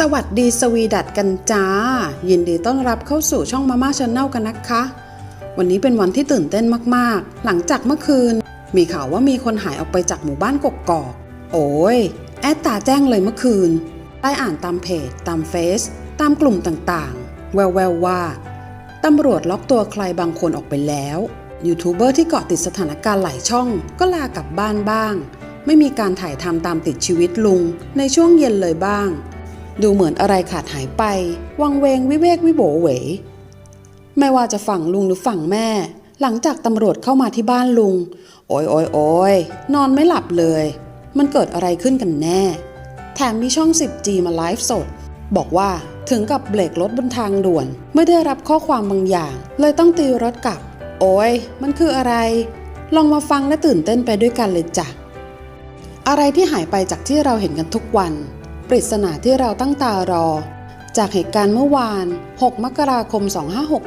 สวัสดีสวีดัตกันจ้า ยินดีต้อนรับเข้าสู่ช่องมาม่าชาแนลกันนะคะ วันนี้เป็นวันที่ตื่นเต้นมากๆ หลังจากเมื่อคืน มีข่าวว่ามีคนหายออกไปจากหมู่บ้านกกอก โอ้ย แอดตาแจ้งเลยเมื่อคืน ได้อ่านตามเพจ ตามเฟซ ตามกลุ่มต่างๆ แววๆว่าตำรวจล็อกตัวใครบางคนออกไปแล้ว ยูทูบเบอร์ที่เกาะติดสถานการณ์หลายช่องก็ลากลับบ้านบ้าง ไม่มีการถ่ายทำตามติดชีวิตลุงในช่วงเย็นเลยบ้าง ดูเหมือนอะไรขาดหายไป วังเวงวิเวกวิโบเหวไม่ว่าจะฝั่งลุงหรือฝั่งแม่ หลังจากตำรวจเข้ามาที่บ้านลุง โอยโอยโอยนอนไม่หลับเลย มันเกิดอะไรขึ้นกันแน่ แถมมีช่อง 10G มาไลฟ์สด บอกว่าถึงกับเบรกรถบนทางด่วน ไม่ได้รับข้อความบางอย่าง เลยต้องตีรถกลับ โอ้ยมันคืออะไร ลองมาฟังและตื่นเต้นไปด้วยกันเลยจ้ะอะไรที่หายไปจากที่เราเห็นกันทุกวัน ปริศนาที่เราตั้งตารอ จากเหตุการณ์เมื่อวาน 6 มกราคม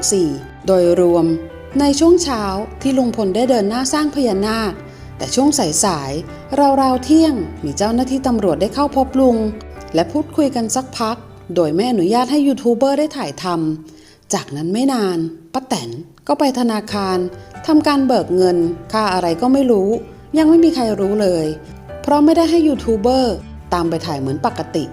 2564 โดยรวม ในช่วงเช้าที่ลุงพลได้เดินหน้าสร้างพญานาค แต่ช่วงสายๆราวๆเที่ยงมีเจ้าหน้าที่ตำรวจได้เข้าพบลุง และพูดคุยกันสักพัก โดยไม่อนุญาตให้ยูทูบเบอร์ได้ถ่ายทำจากนั้นไม่นานป้าแตนก็ไปธนาคารทำการเบิกเงิน ค่าอะไรก็ไม่รู้ ยังไม่มีใครรู้เลย เพราะไม่ได้ให้ยูทูบเบอร์ ตามไปถ่ายเหมือนปกติ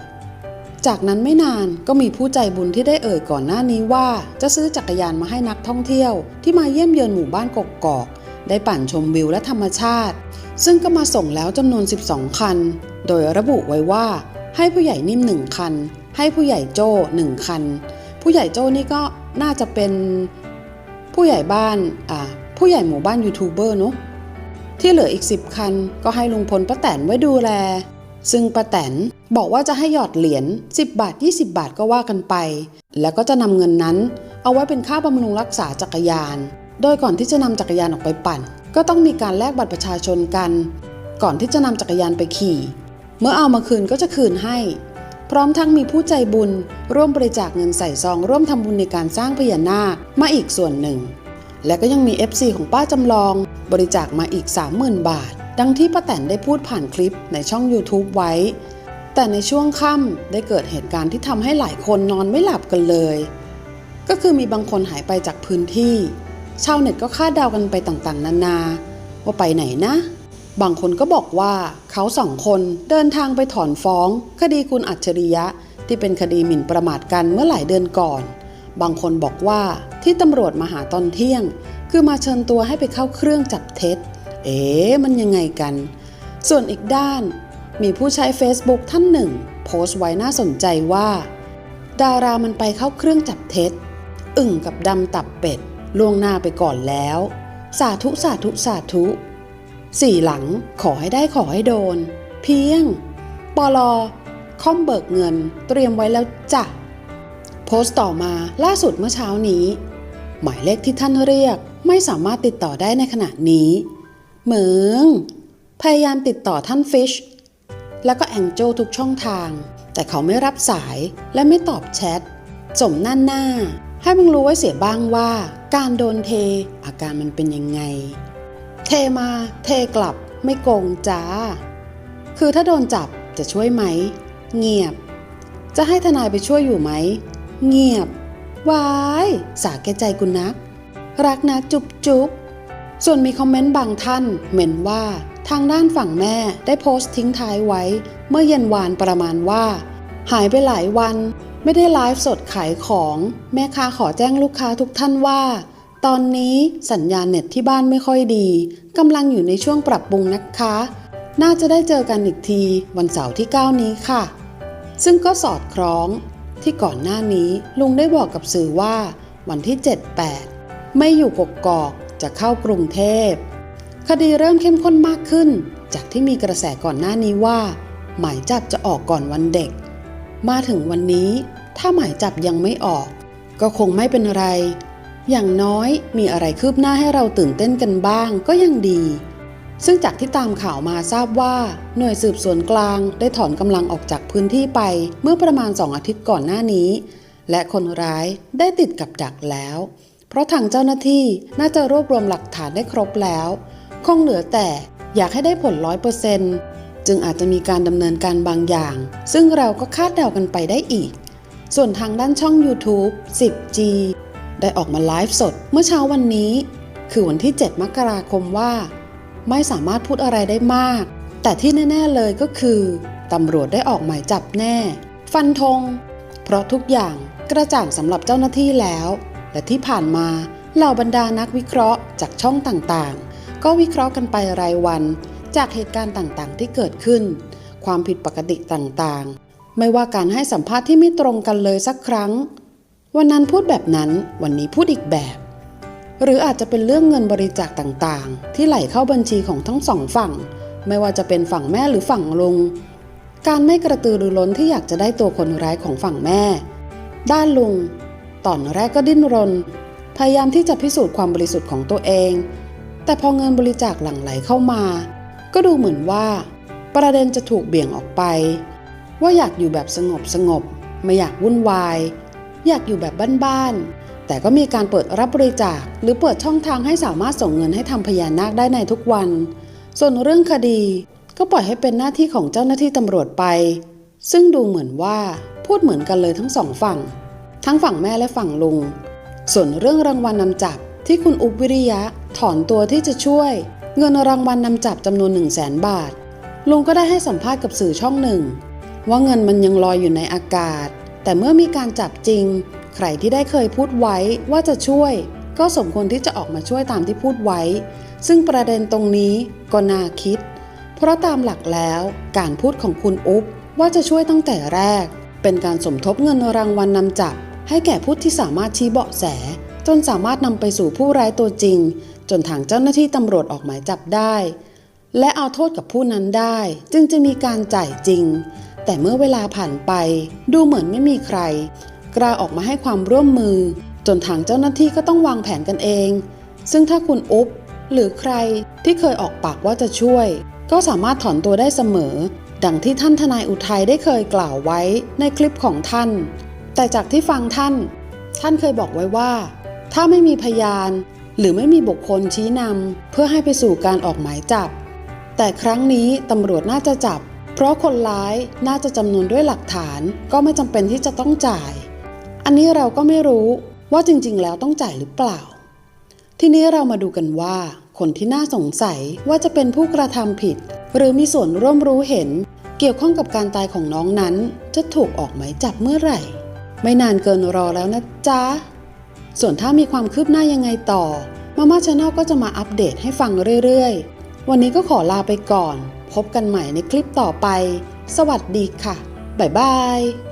จากนั้นไม่นานก็มีผู้ใจบุญที่ได้เอ่ยก่อนหน้านี้ว่า จะซื้อจักรยานมาให้นักท่องเที่ยว ที่มาเยี่ยมเยือนหมู่บ้านกกอก ได้ปั่นชมวิวและธรรมชาติ ซึ่งก็มาส่งแล้วจำนวน 12 คัน โดยระบุไว้ว่า ให้ผู้ใหญ่นิ่มหนึ่งคัน ให้ผู้ใหญ่โจ้หนึ่งคัน ผู้ใหญ่โจ้นี่ก็น่าจะเป็นผู้ใหญ่บ้านอ่าผู้ใหญ่หมู่บ้านยูทูบเบอร์เนาะที่เหลืออีก 10 คัน ก็ให้ลุงพลป้าแตนไว้ดูแล ซึ่งป้าแตนบอกว่าจะให้หยอดเหรียญ10 บาท 20 บาทก็ว่ากันไป แล้วก็จะนำเงินนั้น เอาไว้เป็นค่าบำรุงรักษาจักรยาน โดยก่อนที่จะนำจักรยานออกไปปั่น ก็ต้องมีการแลกบัตรประชาชนกัน ก่อนที่จะนำจักรยานไปขี่ เมื่อเอามาคืนก็จะคืนให้ พร้อมทั้งมีผู้ใจบุญ ร่วมบริจาคเงินใส่ซอง ร่วมทำบุญในการสร้างพญานาคมาอีกส่วนหนึ่ง และก็ยังมี FC ของป้าจำลอง บริจาคมาอีก 30,000 บาท ดังที่ป้าแตนได้พูดผ่านคลิปในช่อง YouTube ไว้ แต่ในช่วงค่ำได้เกิดเหตุการณ์ที่ทำให้หลายคนนอนไม่หลับกันเลย ก็คือมีบางคนหายไปจากพื้นที่ ชาวเน็ตก็คาดเดากันไปต่างๆ นานา ว่าไปไหนนะ บางคนก็บอกว่าเขาสองคนเดินทางไปถอนฟ้อง คดีคุณอัจฉริยะ ที่เป็นคดีหมิ่นประมาทกันเมื่อหลายเดือนก่อน บางคนบอกว่าที่ตำรวจมาหาตอนเที่ยง คือมาเชิญตัวให้ไปเข้าเครื่องจับเท็จ เอ๊มันยังไงกัน ส่วนอีกด้านมีผู้ใช้ Facebook ท่านหนึ่ง โพสต์ไว้น่าสนใจว่า ดารามันไปเข้าเครื่องจับเท็จ อึ่งกับดำตับเป็ดล่วงหน้าไปก่อนแล้ว สาธุสาธุสาธุ สี่หลังขอให้ได้ขอให้โดน เพียง ปลอค่อมเบิกเงินเตรียมไว้แล้วจ้ะ โพสต์ต่อมาล่าสุดเมื่อเช้านี้ หมายเลขที่ท่านเรียกไม่สามารถติดต่อได้ในขณะนี้ เหมือง พยายามติดต่อท่านฟิช แล้วก็แองเจลทุกช่องทาง แต่เขาไม่รับสายและไม่ตอบแชทสมหน้าหน้า ให้มึงรู้ไว้เสียบ้างว่า การโดนเทอาการมันเป็นยังไง เทมาเทกลับไม่โกงจ้า คือถ้าโดนจับจะช่วยไหม เงียบ จะให้ทนายไปช่วยอยู่ไหม เงียบ วาย สาแก่ใจกุนัก รักนะจุบจุ๊บ ส่วนมีคอมเมนต์บางท่านเหม้นว่าทางด้านฝั่งแม่ได้โพสต์ทิ้งท้ายไว้ เมื่อเย็นวานประมาณว่า หายไปหลายวัน ไม่ได้ไลฟ์สดขายของ แม่ค้าขอแจ้งลูกค้าทุกท่านว่า ตอนนี้สัญญาณเน็ตที่บ้านไม่ค่อยดีกำลังอยู่ในช่วงปรับปรุงนะคะ น่าจะได้เจอกันอีกทีวันเสาร์ที่ 9 นี้ค่ะ ซึ่งก็สอดคล้อง ที่ก่อนหน้านี้ลุงได้บอกกับสื่อว่า วันที่ 7-8 ไม่อยู่กกกอก จะเข้ากรุงเทพ คดีเริ่มเข้มข้นมากขึ้น จากที่มีกระแสก่อนหน้านี้ว่า หมายจับจะออกก่อนวันเด็ก มาถึงวันนี้ ถ้าหมายจับยังไม่ออก ก็คงไม่เป็นไร อย่างน้อยมีอะไรคืบหน้าให้เราตื่นเต้นกันบ้างก็ยังดี ซึ่งจากที่ตามข่าวมาทราบว่า หน่วยสืบสวนกลางได้ถอนกำลังออกจากพื้นที่ไปเมื่อประมาณ2องอาทิตย์ก่อนหน้านี้ และคนร้ายได้ติดกับดักแล้ว ราะทางเจ้าหน้าที่น่าจะรวบรวมหลักฐานได้ครบแล้ว คงเหลือแต่อยากให้ได้ผลร้อยเปอร์เซนต์จึงอาจจะมีการดำเนินการบางอย่าง ซึ่งเราก็คาดเดากันไปได้อีก ส่วนทางด้านช่อง YouTube 10G ได้ออกมาไลฟ์สดเมื่อเช้าวันนี้ คือวันที่ 7 มกราคมว่า ไม่สามารถพูดอะไรได้มาก แต่ที่แน่ ๆเลยก็คือตำรวจได้ออกหมายจับแน่ ฟันธงเพราะทุกอย่างกระจ่างสำหรับเจ้าหน้าที่แล้ว และที่ผ่านมาเหล่าบรรดานักวิเคราะห์จากช่องต่างๆ ก็วิเคราะห์กันไปรายวัน จากเหตุการณ์ต่างๆ ที่เกิดขึ้น ความผิดปกติต่างๆ ไม่ว่าการให้สัมภาษณ์ที่ไม่ตรงกันเลยสักครั้ง วันนั้นพูดแบบนั้นวันนี้พูดอีกแบบ หรืออาจจะเป็นเรื่องเงินบริจาคต่างๆ ที่ไหลเข้าบัญชีของทั้งสองฝั่ง ไม่ว่าจะเป็นฝั่งแม่หรือฝั่งลุงการไม่กระตือรือร้นที่อยากจะได้ตัวคนร้ายของฝั่งแม่ ด้านลุง ตอนแรกก็ดิ้นรน พยายามที่จะพิสูจน์ความบริสุทธิ์ของตัวเอง แต่พอเงินบริจาคหลั่งไหลเข้ามา ก็ดูเหมือนว่า ประเด็นจะถูกเบี่ยงออกไป ว่าอยากอยู่แบบสงบสงบไม่อยากวุ่นวาย อยากอยู่แบบบ้านๆ แต่ก็มีการเปิดรับบริจาค หรือเปิดช่องทางให้สามารถส่งเงินให้ทำพญานาคได้ในทุกวัน ส่วนเรื่องคดีก็ปล่อยให้เป็นหน้าที่ของเจ้าหน้าที่ตำรวจไป ซึ่งดูเหมือนว่าพูดเหมือนกันเลยทั้งสองฝั่ง ทั้งฝั่งแม่และฝั่งลุง ส่วนเรื่องรางวัลนนำจับที่คุณอุบวิริยะถอนตัวที่จะช่วย เงินรางวัลนนำจับจำนวน 1 0 0 0 0แสนบาท ลุงก็ได้ให้สัมภาษณ์กับสื่อช่องหนึ่ง ว่าเงินมันยังลอยอยู่ในอากาศ แต่เมื่อมีการจับจริง ใครที่ได้เคยพูดไว้ว่าจะช่วย ก็สมควรที่จะออกมาช่วยตามที่พูดไว้ ซึ่งประเด็นตรงนี้ก็น่าคิด เพราะตามหลักแล้วการพูดของคุณอุ๊บว่าจะช่วยตั้งแต่แรก เป็นการสมทบเงินรางวัลนนำจับ ให้แก่ผู้ที่สามารถชี้เบาะแส จนสามารถนำไปสู่ผู้ร้ายตัวจริง จนทางเจ้าหน้าที่ตำรวจออกหมายจับได้ และเอาโทษกับผู้นั้นได้ จึงจะมีการจ่ายจริง แต่เมื่อเวลาผ่านไป ดูเหมือนไม่มีใคร กล้าออกมาให้ความร่วมมือ จนทางเจ้าหน้าที่ก็ต้องวางแผนกันเอง ซึ่งถ้าคุณอุ๊บหรือใครที่เคยออกปากว่าจะช่วย ก็สามารถถอนตัวได้เสมอ ดังที่ท่านทนายอุทัยได้เคยกล่าวไว้ในคลิปของท่าน แต่จากที่ฟังท่าน ท่านเคยบอกไว้ว่า ถ้าไม่มีพยานหรือไม่มีบุคคลชี้นำเพื่อให้ไปสู่การออกหมายจับ แต่ครั้งนี้ตำรวจน่าจะจับ เพราะคนร้ายน่าจะจำนวนด้วยหลักฐานก็ไม่จำเป็นที่จะต้องจ่าย อันนี้เราก็ไม่รู้ว่าจริงๆ แล้วต้องจ่ายหรือเปล่า ทีนี้เรามาดูกันว่า คนที่น่าสงสัยว่าจะเป็นผู้กระทำผิด หรือมีส่วนร่วมรู้เห็น เกี่ยวข้องกับการตายของน้องนั้น จะถูกออกหมายจับเมื่อไหร่ ไม่นานเกินรอแล้วนะจ๊ะ ส่วนถ้ามีความคืบหน้ายังไงต่อ มาม่าชาแนลก็จะมาอัปเดตให้ฟังเรื่อยๆ วันนี้ก็ขอลาไปก่อน พบกันใหม่ในคลิปต่อไป สวัสดีค่ะ บ๊ายบาย